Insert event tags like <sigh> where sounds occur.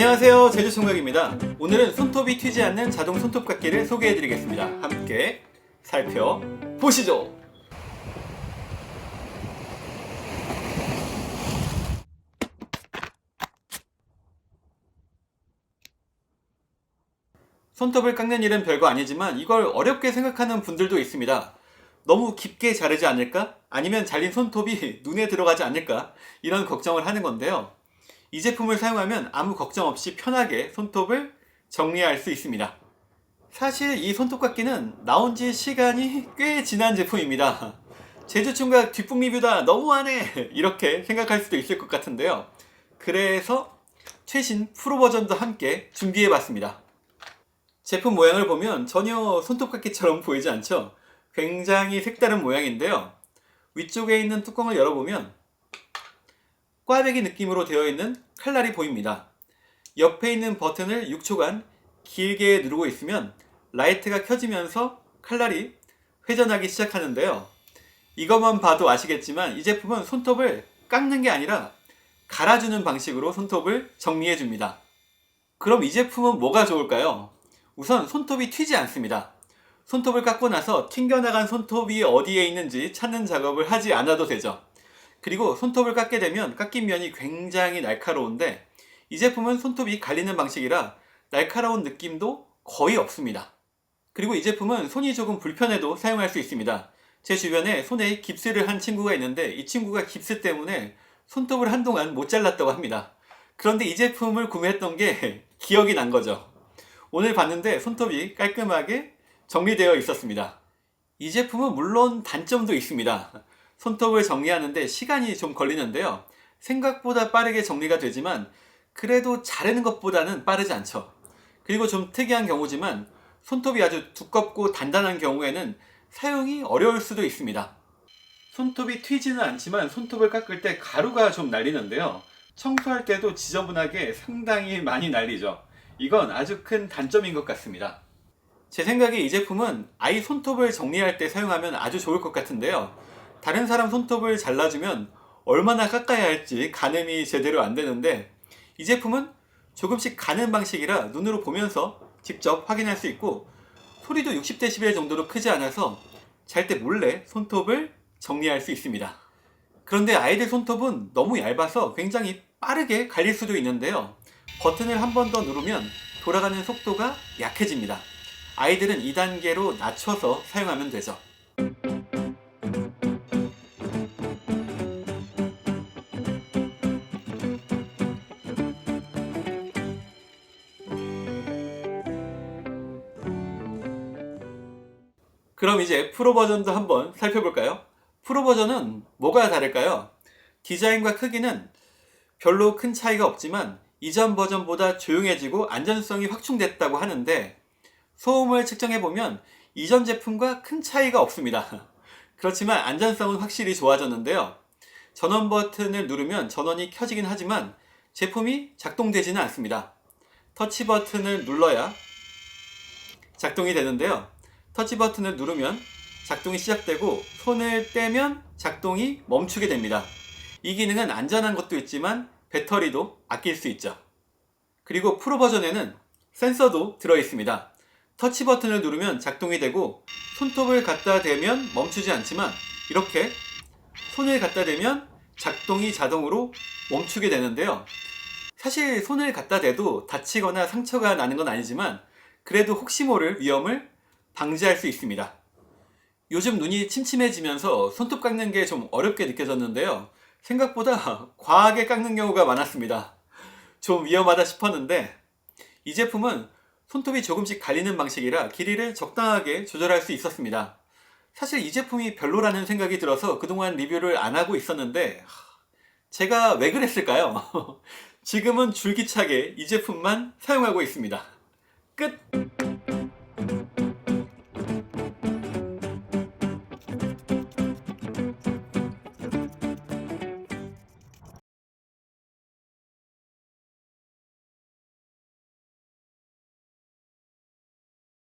안녕하세요. 제주총각입니다. 오늘은 손톱이 튀지 않는 자동 손톱깎이를 소개해드리겠습니다. 함께 살펴보시죠. 손톱을 깎는 일은 별거 아니지만 이걸 어렵게 생각하는 분들도 있습니다. 너무 깊게 자르지 않을까? 아니면 잘린 손톱이 <laughs> 눈에 들어가지 않을까? 이런 걱정을 하는 건데요 이 제품을 사용하면 아무 걱정 없이 편하게 손톱을 정리할 수 있습니다. 사실 이 손톱깎이는 나온 지 시간이 꽤 지난 제품입니다. 제주총각 뒷북 리뷰다 너무하네 이렇게 생각할 수도 있을 것 같은데요. 그래서 최신 프로 버전도 함께 준비해 봤습니다. 제품 모양을 보면 전혀 손톱깎이처럼 보이지 않죠? 굉장히 색다른 모양인데요. 위쪽에 있는 뚜껑을 열어보면 꽈배기 느낌으로 되어 있는 칼날이 보입니다. 옆에 있는 버튼을 6초간 길게 누르고 있으면 라이트가 켜지면서 칼날이 회전하기 시작하는데요. 이것만 봐도 아시겠지만 이 제품은 손톱을 깎는 게 아니라 갈아주는 방식으로 손톱을 정리해 줍니다. 그럼 이 제품은 뭐가 좋을까요? 우선 손톱이 튀지 않습니다. 손톱을 깎고 나서 튕겨나간 손톱이 어디에 있는지 찾는 작업을 하지 않아도 되죠. 그리고 손톱을 깎게 되면 깎인 면이 굉장히 날카로운데 이 제품은 손톱이 갈리는 방식이라 날카로운 느낌도 거의 없습니다. 그리고 이 제품은 손이 조금 불편해도 사용할 수 있습니다. 제 주변에 손에 깁스를 한 친구가 있는데 이 친구가 깁스 때문에 손톱을 한동안 못 잘랐다고 합니다. 그런데 이 제품을 구매했던 게 <laughs> 기억이 난 거죠. 오늘 봤는데 손톱이 깔끔하게 정리되어 있었습니다. 이 제품은 물론 단점도 있습니다. 손톱을 정리하는데 시간이 좀 걸리는데요. 생각보다 빠르게 정리가 되지만 그래도 자르는 것보다는 빠르지 않죠. 그리고 좀 특이한 경우지만 손톱이 아주 두껍고 단단한 경우에는 사용이 어려울 수도 있습니다. 손톱이 튀지는 않지만 손톱을 깎을 때 가루가 좀 날리는데요. 청소할 때도 지저분하게 상당히 많이 날리죠. 이건 아주 큰 단점인 것 같습니다. 제 생각에 이 제품은 아이 손톱을 정리할 때 사용하면 아주 좋을 것 같은데요. 다른 사람 손톱을 잘라주면 얼마나 깎아야 할지 가늠이 제대로 안 되는데 이 제품은 조금씩 가는 방식이라 눈으로 보면서 직접 확인할 수 있고 소리도 60dB 정도로 크지 않아서 잘 때 몰래 손톱을 정리할 수 있습니다. 그런데 아이들 손톱은 너무 얇아서 굉장히 빠르게 갈릴 수도 있는데요. 버튼을 한 번 더 누르면 돌아가는 속도가 약해집니다. 아이들은 2단계로 낮춰서 사용하면 되죠. 그럼 이제 프로 버전도 한번 살펴볼까요? 프로 버전은 뭐가 다를까요? 디자인과 크기는 별로 큰 차이가 없지만 이전 버전보다 조용해지고 안전성이 확충됐다고 하는데 소음을 측정해보면 이전 제품과 큰 차이가 없습니다. <laughs> 그렇지만 안전성은 확실히 좋아졌는데요. 전원 버튼을 누르면 전원이 켜지긴 하지만 제품이 작동되지는 않습니다. 터치 버튼을 눌러야 작동이 되는데요. 터치 버튼을 누르면 작동이 시작되고 손을 떼면 작동이 멈추게 됩니다. 이 기능은 안전한 것도 있지만 배터리도 아낄 수 있죠. 그리고 프로 버전에는 센서도 들어 있습니다. 터치 버튼을 누르면 작동이 되고 손톱을 갖다 대면 멈추지 않지만 이렇게 손을 갖다 대면 작동이 자동으로 멈추게 되는데요. 사실 손을 갖다 대도 다치거나 상처가 나는 건 아니지만 그래도 혹시 모를 위험을 방지할 수 있습니다. 요즘 눈이 침침해지면서 손톱 깎는 게 좀 어렵게 느껴졌는데요. 생각보다 <laughs> 과하게 깎는 경우가 많았습니다. 좀 위험하다 싶었는데 이 제품은 손톱이 조금씩 갈리는 방식이라 길이를 적당하게 조절할 수 있었습니다. 사실 이 제품이 별로라는 생각이 들어서 그동안 리뷰를 안 하고 있었는데 제가 왜 그랬을까요? <laughs> 지금은 줄기차게 이 제품만 사용하고 있습니다. 끝!